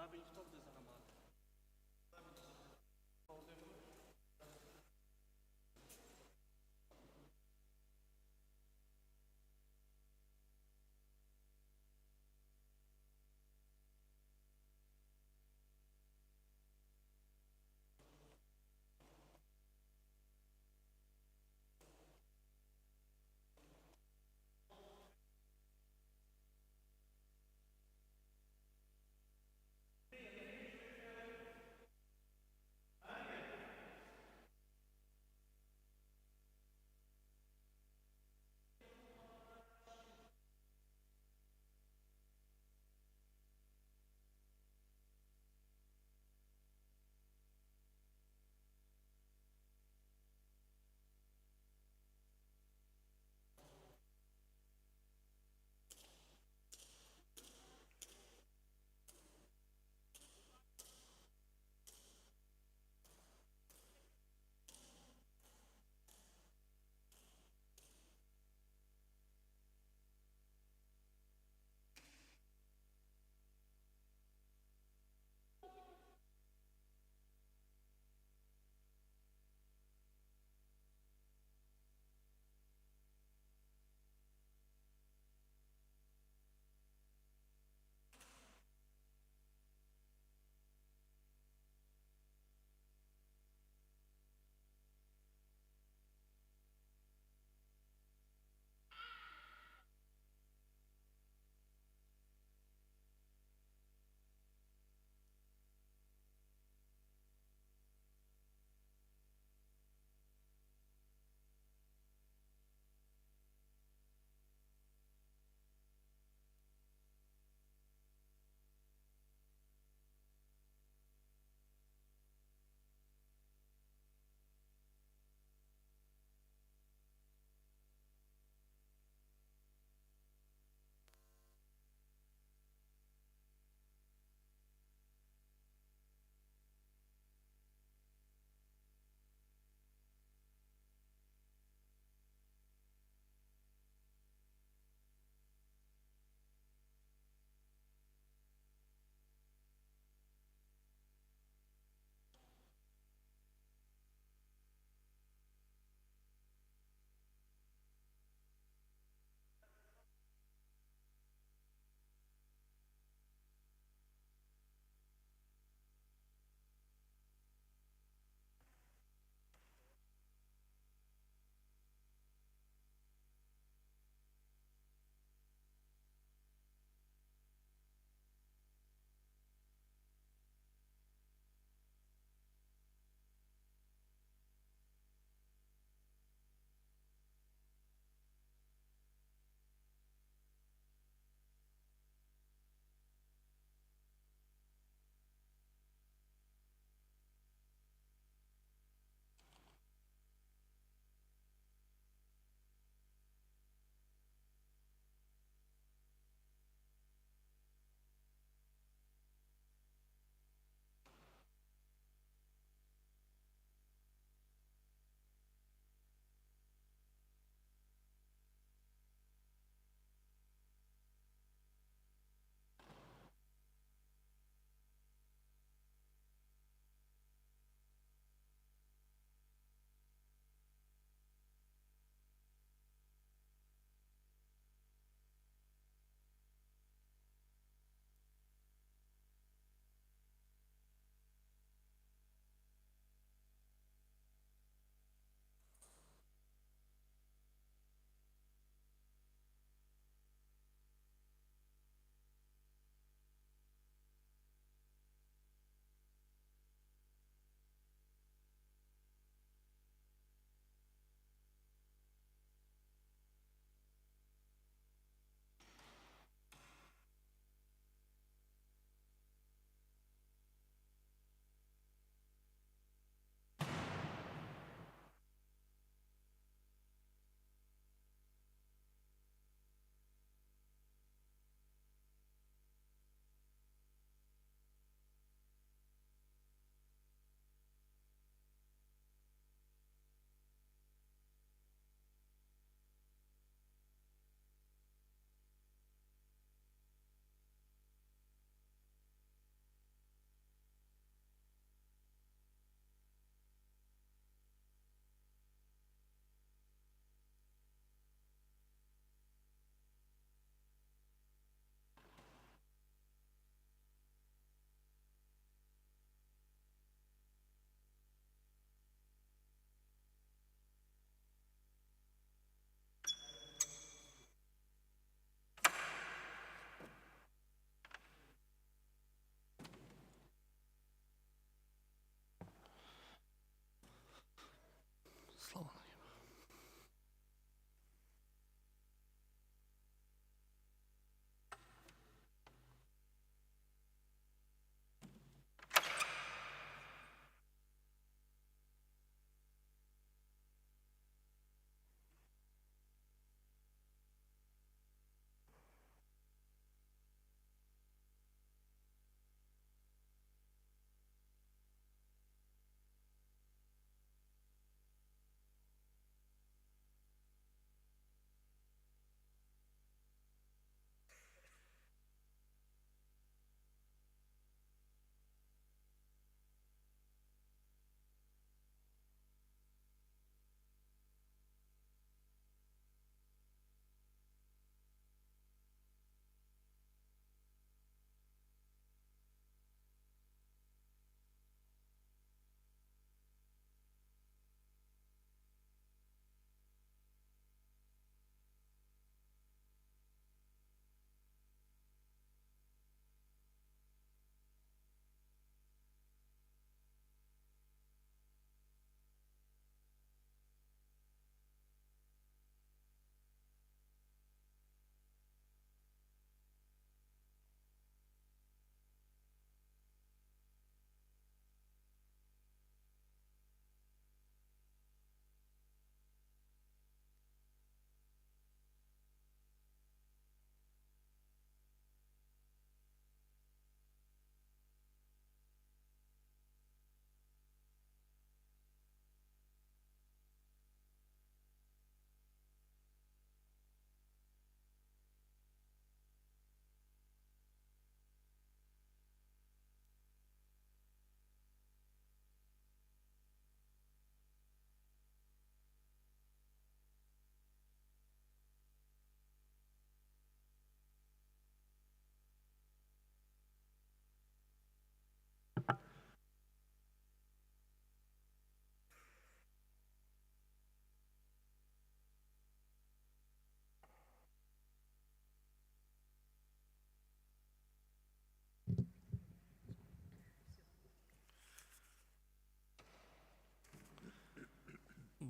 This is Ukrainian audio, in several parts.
Лебедь хто буде за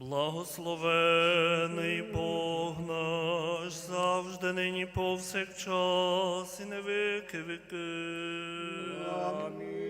Благословений Бог наш, завжди нині повсякчас і не віки віки. Амінь.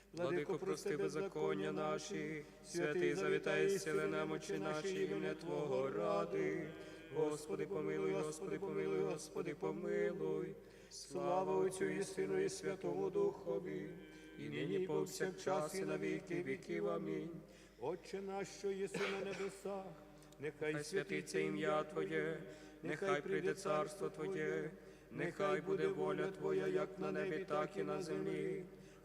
Владико, прости беззаконня наші, святий завітай, зціли немочі наші, ім'я Твого ради. Господи, помилуй, Господи, помилуй, Господи, помилуй. Слава Отцю і Сину, і Святому Духові, І нині повсякчас, і на віки віків. Амінь. Отче наш, що єси на небесах, нехай святиться ім'я Твоє, нехай прийде царство Твоє, нехай буде воля Твоя, як на небі, так і на землі.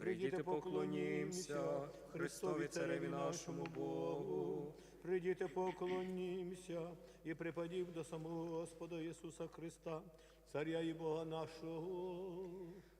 Прийдіте, поклонімся, Христові цареві нашому Богу. Прийдіте, поклонімся і припадів до самого Господа Ісуса Христа, Царя і Бога нашого.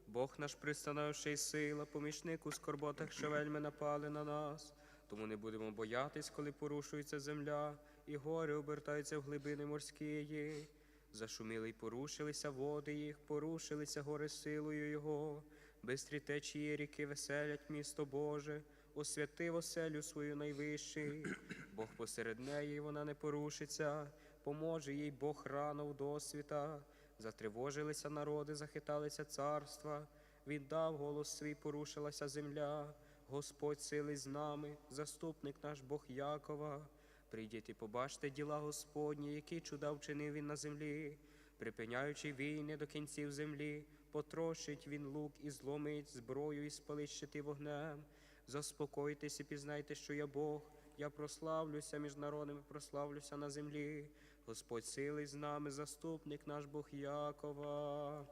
Бог наш пристановший сила, помічник у скорботах, що вельми напали на нас. Тому не будемо боятись, коли порушується земля, і гори обертаються в глибини морські. Зашуміли й порушилися води їх, порушилися гори силою Його. Бистрі течії ріки веселять місто Боже, освятив оселю свою найвищий. Бог посеред неї вона не порушиться, поможе їй Бог рано в досвіта. Затривожилися народи, захиталися царства, віддав голос свій, порушилася земля. Господь сили з нами, заступник наш Бог Якова. Прийдіть і побачте діла Господні, які чуда вчинив він на землі, припиняючи війни до кінців землі, потрощить він лук і зломить зброю і спалить щити вогнем. Заспокойтесь і пізнайте, що я Бог. Я прославлюся між народами, прославлюся на землі. Господь сили з нами, заступник наш Бог Якова.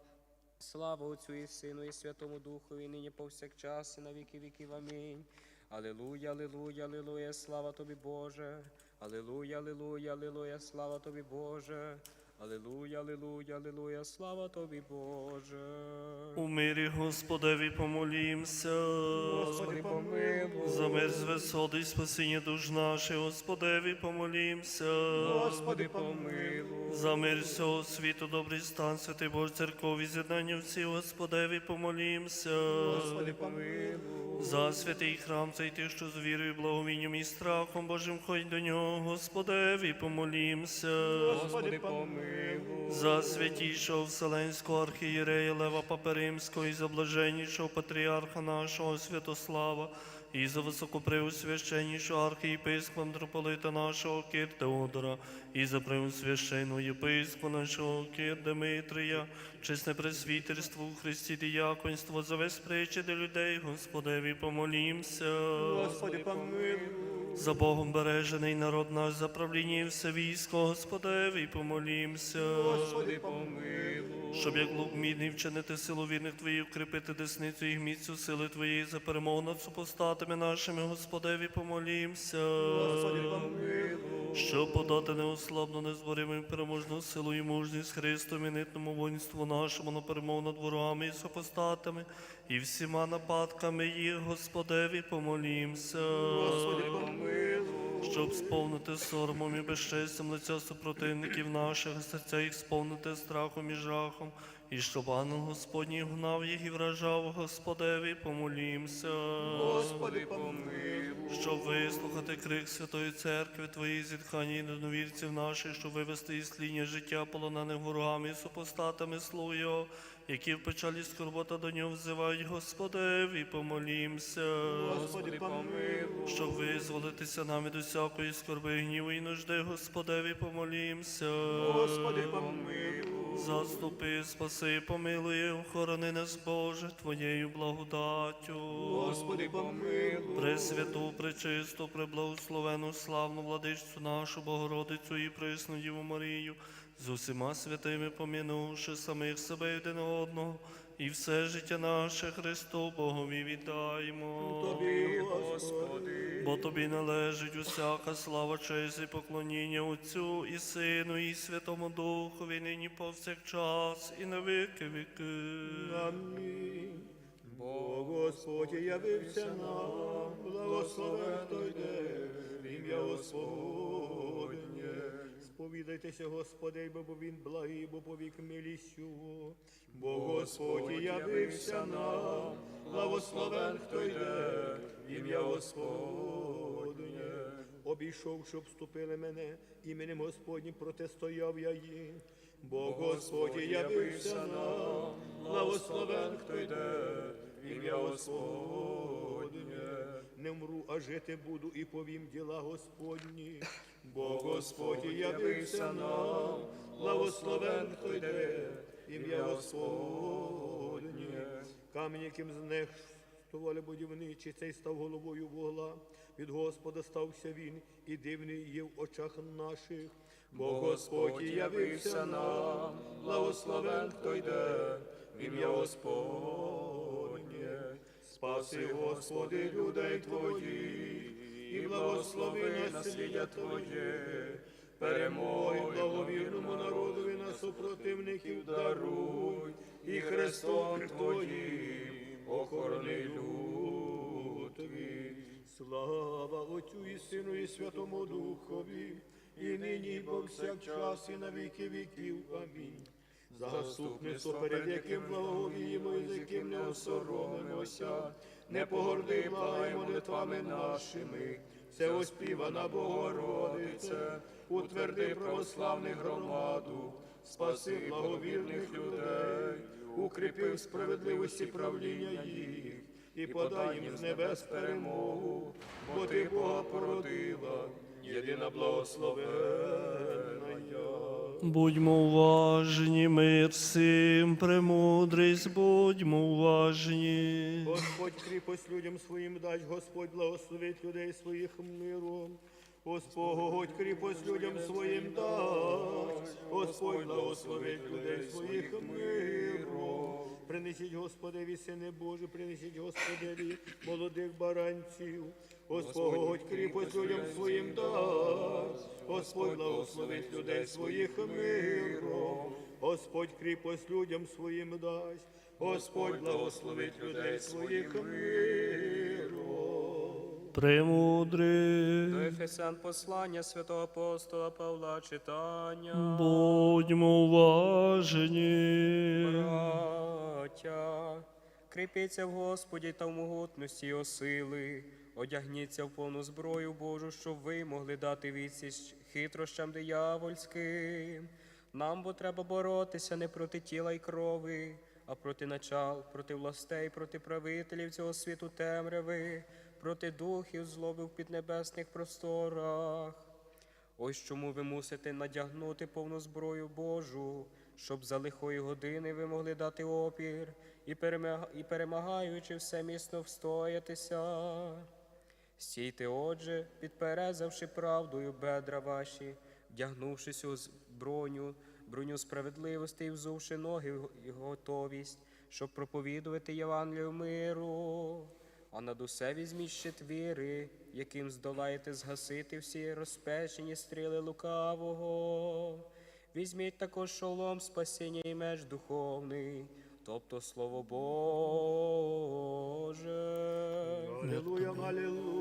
Слава Отцю і Сину, і Святому Духу, і нині повсякчас, і на віки віків. Амінь. Алілуя, алілуя, алілуя, слава тобі, Боже. Алілуя, алілуя, алілуя, слава тобі, Боже. Алілуя, алілуя, алілуя, слава тобі, Боже. У мирі Господеві помолімся. Господи, помилуй. За мир з висоти спасіння душ наших, Господеві помолімся. Господи, помилуй. За мир всього світу, добрий стан, святий Боже, церкові, з'єднання всі, Господеві помолімся. Господи, помилуй. За святий храм цей ти, що з вірою, благовінням і страхом Божим ходь до нього, Господеві помолімся. Господи, помилуй. За святішого Вселенського архієрея Лева Папи Римського і за блаженнішого патріарха нашого Святослава, і за високопреосвященнішого архієпископа митрополита нашого Кир Теодора, і за преосвященного єпископа нашого Кир Дмитрія, чесне пресвітерство у Христі діяконство, за весь причини людей, Господеві помолімся. Господи, помилуй. За Богом бережений народ наш, за правління і все військо, Господеві помолімся. Господи, помилуй. Щоб як лук мідний вчинити силу вірних Твоїх, укріпити десницю і міцю сили Твоєї за перемогу над супостатами нашими, Господеві помолімся. Господи, помилуй. Щоб подати неослабну, незбориму і переможну силу і мужність Христу, мінитному воїнству нашому на перемогу над ворогами і супостатами, і всіма нападками їх, Господеві помолімся. Господи, помилуй. Щоб сповнити соромом і безчестям лиця супротивників наших, серця їх сповнити страхом і жахом, і щоб ангел Господній гнав їх і вражав Господеві, помолімся. Господи, помилуй. Щоб вислухати крик Святої Церкви, Твої зітхання і недовірців наших, щоб вивести із тління життя полонених ворогами і супостатами Його, які в печалі скорбота до нього взивають Господеві, помолімся. Господи, помилуй. Щоб визволитися нам від усякої скорби, гніву і нужди, Господеві, помолімся. Господи, помилуй. Заступи, спаси, помилуй, охорони нас, Боже, Твоєю благодаттю. Господи, помилуй. Пресвяту, пречисту, преблагословену, славну владичцю нашу Богородицю і присну Діву Марію, з усіма святими помінувши самих себе один одного, і все життя наше Христу Богові віддаємо. Тобі, Господи. Бо тобі належить усяка слава, честь і поклоніння Отцю і Сину, і Святому Духові, нині повсякчас, і на віки віки. Амінь. Бо Господь явився нам, благословен хто йде, в ім'я Господнє. Сповідайтеся, Господи, бо він благий, бо повік милістю. Бо Господь явився нам, благословен хто йде, ім'я Господнє. Обійшов, щоб вступили мене, іменем Господнім протистояв я їм. Бо Господь явився нам, благословен хто йде, ім'я Господнє. Не вмру, а жити буду і повім діла Господні. Бо Господь явився нам, благословен хто йде, ім'я Господнє. Камінь, яким знехтували будівничі, цей став головою вугла. Від Господа стався він, і дивний є в очах наших. Бо Господь явився нам, благословен хто йде, ім'я Господнє. Спаси, Господи, людей Твоїх, і благослови наслідя Твоє, перемоги благовірному народові на супротивників даруй, і Христом Твоїм охорони люд. Слава Отцю і Сину, і Святому Духові, і нині, і повсякчас, і на віки віків. Амінь. Заступництво, перед яким благовіємо, і з яким не осоромимося, не погорди, благай молитвами нашими, все оспівана Богородице, утверди православних громаду, спаси благовірних людей, укріпи в справедливості правління їх, і подай їм з небес перемогу, бо ти Бога породила, єдина благословенна. Будьмо уважні, мир всім, премудрість, будьмо уважні. Господь кріпость людям своїм дасть, Господь благословить людей своїх миром. Господь кріпость людям своїм дасть, Господь благословить людей своїх миром. Принесіть Господеві, сини Божі, принесіть Господеві молодих баранців. Господь кріпость людям своїм дасть, Господь благословить людей своїх миром. Господь кріпость людям своїм дасть, Господь благословить людей своїх миром. Премудрий, До Ефесян послання святого апостола Павла читання. будьмо уважні. Браття, кріпіться в Господі та в могутності його сили, одягніться в повну зброю Божу, щоб ви могли дати відсіч хитрощам диявольським. Нам бо треба боротися не проти тіла й крови, а проти начал, проти властей, проти правителів цього світу темряви, проти духів злоби в піднебесних просторах. Ось чому ви мусите надягнути повну зброю Божу, щоб за лихої години ви могли дати опір і, і перемагаючи все міцно встоятися. Стійте, отже, підперезавши правдою бедра ваші, вдягнувшись у зброню, броню справедливості і взувши ноги в- і готовість, щоб проповідувати Євангелію миру. А над усе візьміть щит віри, яким здолаєте згасити всі розпечені стріли лукавого. Візьміть також шолом спасіння і меч духовний, тобто Слово Боже. Аллилуйя, аллилуйя,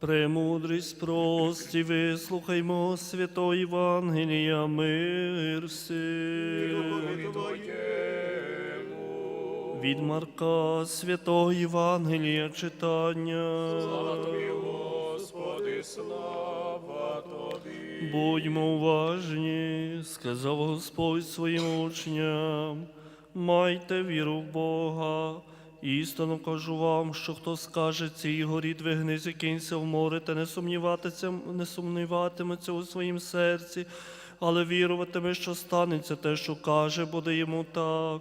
Премудрість прості, вислухаймо свято Євангелія, мир всім. Від Марка святого Євангелія читання. Слава Господи, слава. Будьмо уважні, сказав Господь своїм учням, майте віру в Бога. Істинно кажу вам, що хто скаже цій горі двигнися, кинься в море, та не сумніватися, не сумніватиметься у своїм серці, але віруватиме, що станеться те, що каже, буде йому так.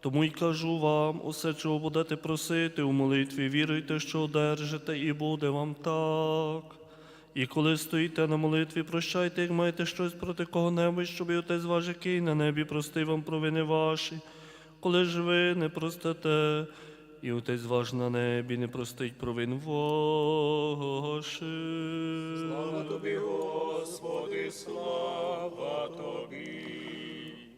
Тому й кажу вам, усе, чого будете просити у молитві, віруйте, що одержите, і буде вам так. І коли стоїте на молитві, прощайте, як маєте щось проти кого-небудь, щоб і отець ваш, який на небі простив вам провини ваші. Коли ж ви не простите, і отець ваш на небі не простить провин ваших. Слава Тобі, Господи, слава Тобі.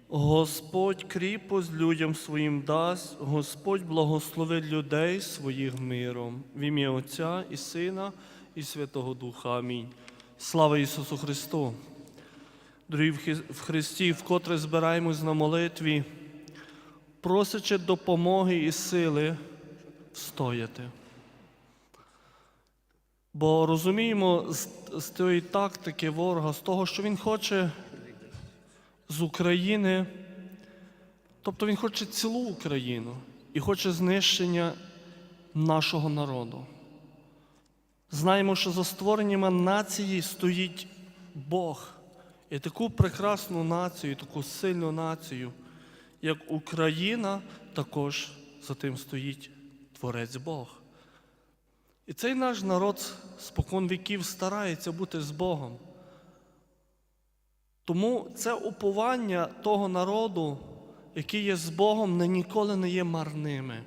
Господь кріпость людям своїм дасть, Господь благословить людей своїх миром. В ім'я Отця і Сина, і Святого Духа. Амінь. Слава Ісусу Христу! Дорогі в в Христі, вкотре збираємось на молитві, просячи допомоги і сили встояти. Бо розуміємо з, з тієї тактики ворога, з того, що він хоче з України, тобто він хоче цілу Україну і хоче знищення нашого народу. Знаємо, що за створенням нації стоїть Бог. І таку прекрасну націю, таку сильну націю, як Україна, також за тим стоїть Творець Бог. І цей наш народ спокон віків старається бути з Богом. Тому це уповання того народу, який є з Богом, не ніколи не є марними.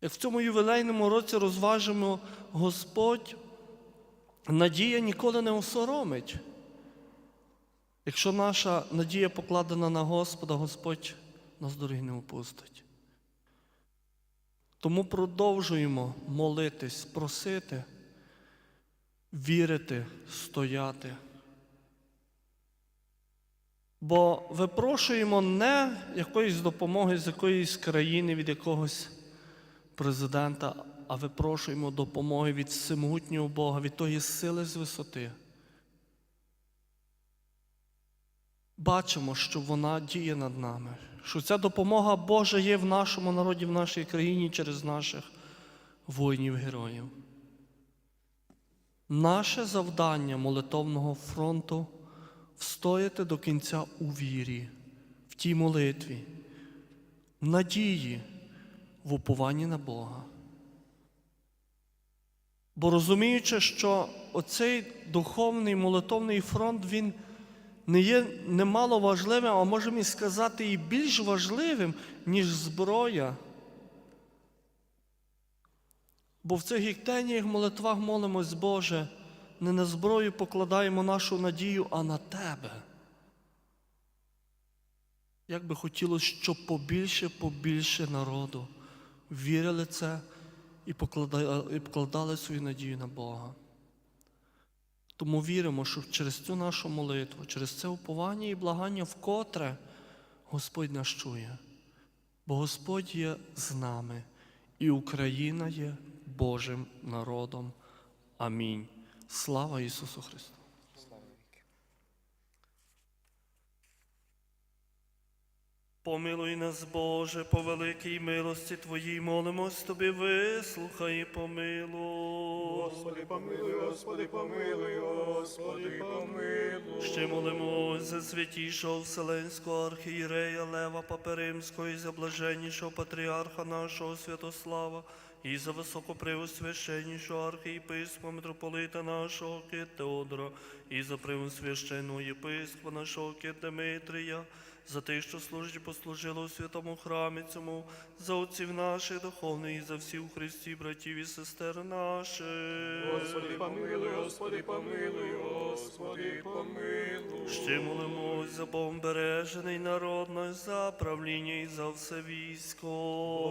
Як в цьому ювілейному році розважимо, Господь, надія ніколи не осоромить. Якщо наша надія покладена на Господа, Господь нас дороги не опустить. Тому продовжуємо молитись, просити, вірити, стояти. Бо випрошуємо не якоїсь допомоги з якоїсь країни, від якогось президента, а випрошуємо допомоги від всемогутнього Бога, від тої сили з висоти. Бачимо, що вона діє над нами, що ця допомога Божа є в нашому народі, в нашій країні через наших воїнів-героїв. Наше завдання молитовного фронту встояти до кінця у вірі, в тій молитві, в надії, в упованні на Бога. Бо розуміючи, що оцей духовний молитовний фронт, він не є немало важливим, а можемо і сказати, і більш важливим, ніж зброя. Бо в цих гіктеніях молитвах молимось, Боже, не на зброю покладаємо нашу надію, а на Тебе. Як би хотілося, щоб побільше, побільше народу вірили це і покладали, свою надію на Бога. Тому віримо, що через цю нашу молитву, через це уповання і благання вкотре Господь нас чує. Бо Господь є з нами, і Україна є Божим народом. Амінь. Слава Ісусу Христу! Помилуй нас, Боже, по великій милості Твоїй, молимось Тобі, вислухай і помилуй. Господи, помилуй, Господи, помилуй, Господи, помилуй. Ще молимось за святішого Вселенського архієрея Лева Паперимського і за блаженнішого патріарха нашого Святослава, і за високопреосвященнішого архієпископа митрополита нашого Кит Теодора, і за преосвященного єпископа нашого Кит Дмитрія, за те, що служить і послужило у святому храмі цьому, за отців наших духовних і за всіх у Христі, братів і сестер наших. Господи, помилуй, Господи, помилуй, Господи, помилуй. Ще молимось за Богом бережений народ наш, за правління і за все військо.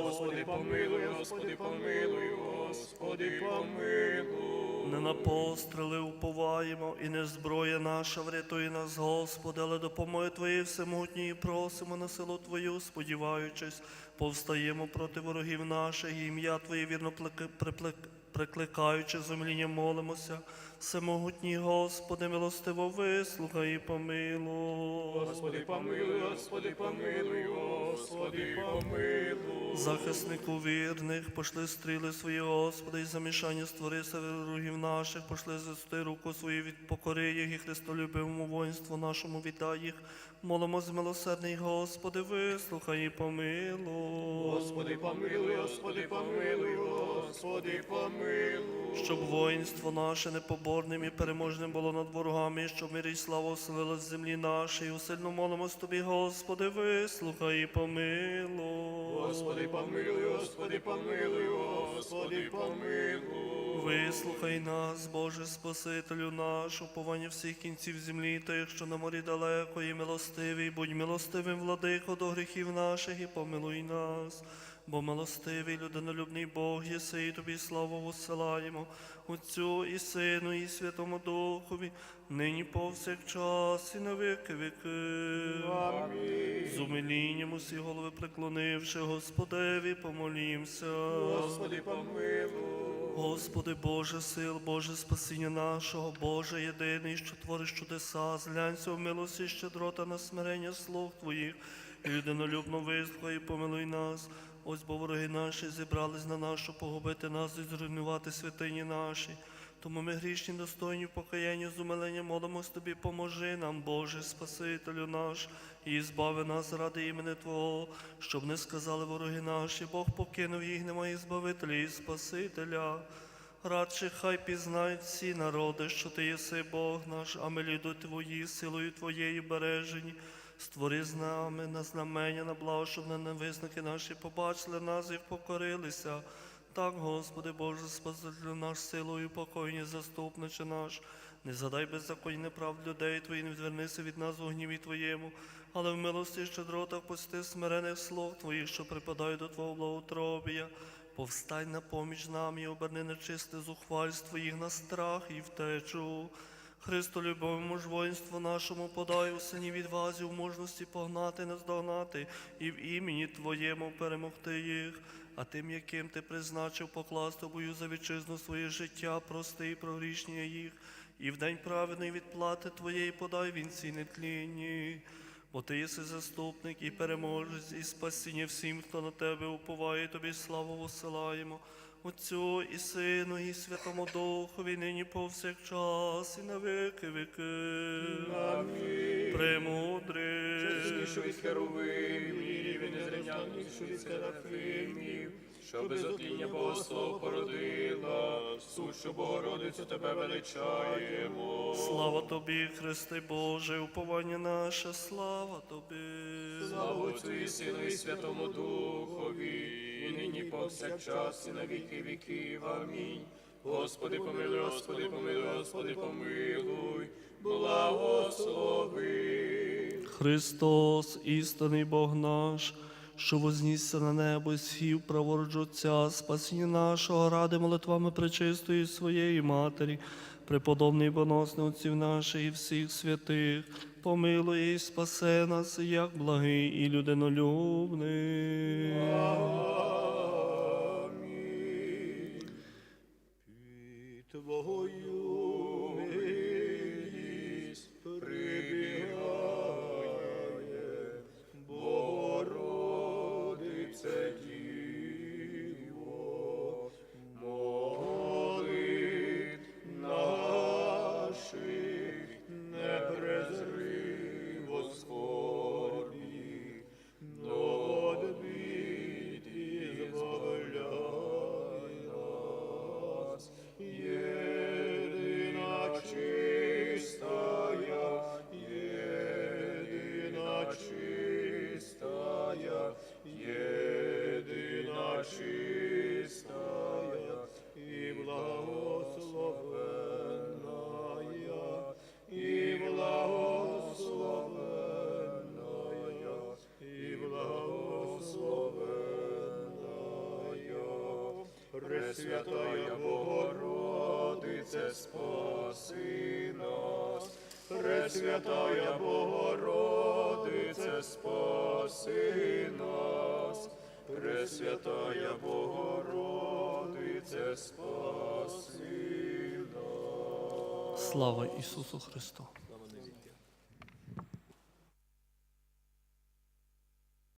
Господи, помилуй, Господи, помилуй, Господи, помилуй. Не на постріли уповаємо, і не зброя наша врятує нас, Господи, але допомоги Твоєї всемогутньої просимо на силу Твою, сподіваючись, повстаємо проти ворогів наших, і ім'я Твоє вірно приплек- прикликаючи зумління, молимося. Всемогутній Господи, милостиво вислухай і помилуй. Господи, помилуй, Господи, помилуй, Господи, помилуй. Захиснику вірних, пошли стріли свої, Господи, і замішання створи серед ворогів наших, пошли зести руку свою від покори їх і Христолюбивому воїнству нашому віддай їх. Молимо з милосердний, Господи, вислухай і помилуй. Господи, помилуй, Господи, помилуй, Господи, помилуй. Щоб воїнство наше непоборним і переможним було над ворогами, щоб мир і слава оселила в землі нашій. Усильно молимось Тобі, Господи, вислухай і помилуй. Господи, помилуй, Господи, помилуй, Господи, помилуй. Вислухай нас, Боже Спасителю наш, уповання всіх кінців землі, тих, що на морі далеко, і милостивий, будь милостивим, владико, до гріхів наших, і помилуй нас. Бо милостивий, людинолюбний Бог, єси, і тобі славу посилаємо, Отцю і Сину, і Святому Духові, нині повсякчас, і на віки віки. Амінь. З умилінням усі голови преклонивши, Господеві, помолімся. Господи, помилуй. Господи Боже сил, Боже спасіння нашого, Боже єдиний, що твориш чудеса, зглянься в милості щедрота на смирення слуг Твоїх, і людинолюбно вислухай і помилуй нас. Ось бо вороги наші зібрались на щоб погубити нас і зруйнувати святині наші. Тому ми грішні, достойні в покаянні, з умиленням молимось Тобі, поможи нам, Боже, Спасителю наш, і збави нас ради імени Твого, щоб не сказали вороги наші, Бог покинув їх, немає збавителя і Спасителя. Радше хай пізнають всі народи, що ти єси Бог наш, а ми люди Твої, силою Твоєї бережені. Створи з нами на знамення, на благо, щоб ненависники наші побачили нас і покорилися. Так, Господи Боже, Спасителю наш силою покойні заступниче наш. Не задай беззаконні неправд людей Твої, не відвернися від нас у гніві Твоєму, але в милості щедротах пусти смирених слуг Твоїх, що припадають до Твого благотробія. Повстань на поміч нам і оберни нечисте зухвальство їх на страх і втечу. Христо, любовому ж воїнству нашому подай у сині відвазі в мужності погнати, наздогнати і в імені Твоєму перемогти їх. А тим, яким ти призначив покласти бою за вітчизну своє життя, прости і прогрішення їх, і в день праведної відплати Твоєї подай вінці нетлінні. Бо ти єси заступник і переможець, і спасіння всім, хто на тебе уповає, тобі славу посилаємо. Отцю і Сину, і Святому Духові, нині повсякчас, і на віки віки. Амінь. Премудрий. Чеснішу від херовимів, і незрівняннішу від серафимів, що без отління Богослов породила, сущу Богородицю тебе величаємо. Слава тобі, Христе Боже, уповання наше, слава тобі. Слава Отцю і Сину і Святому Духові, і нині повсякчас, і на віки віків. Амінь. Господи, помилуй, Господи, помилуй, Господи, помилуй, благослови. Христос, істинний Бог наш, що вознісся на небо і сів праворуч Отця, спасіння нашого ради молитвами пречистої своєї Матері, преподобний боносний отців наших і всіх святих, помилуй і спасе нас, як благий і людинолюбний. Пресвятая Богородице, спаси нас. Пресвятая Богородице, спаси нас. Пресвятая Богородице, спаси нас. Слава Ісусу Христу!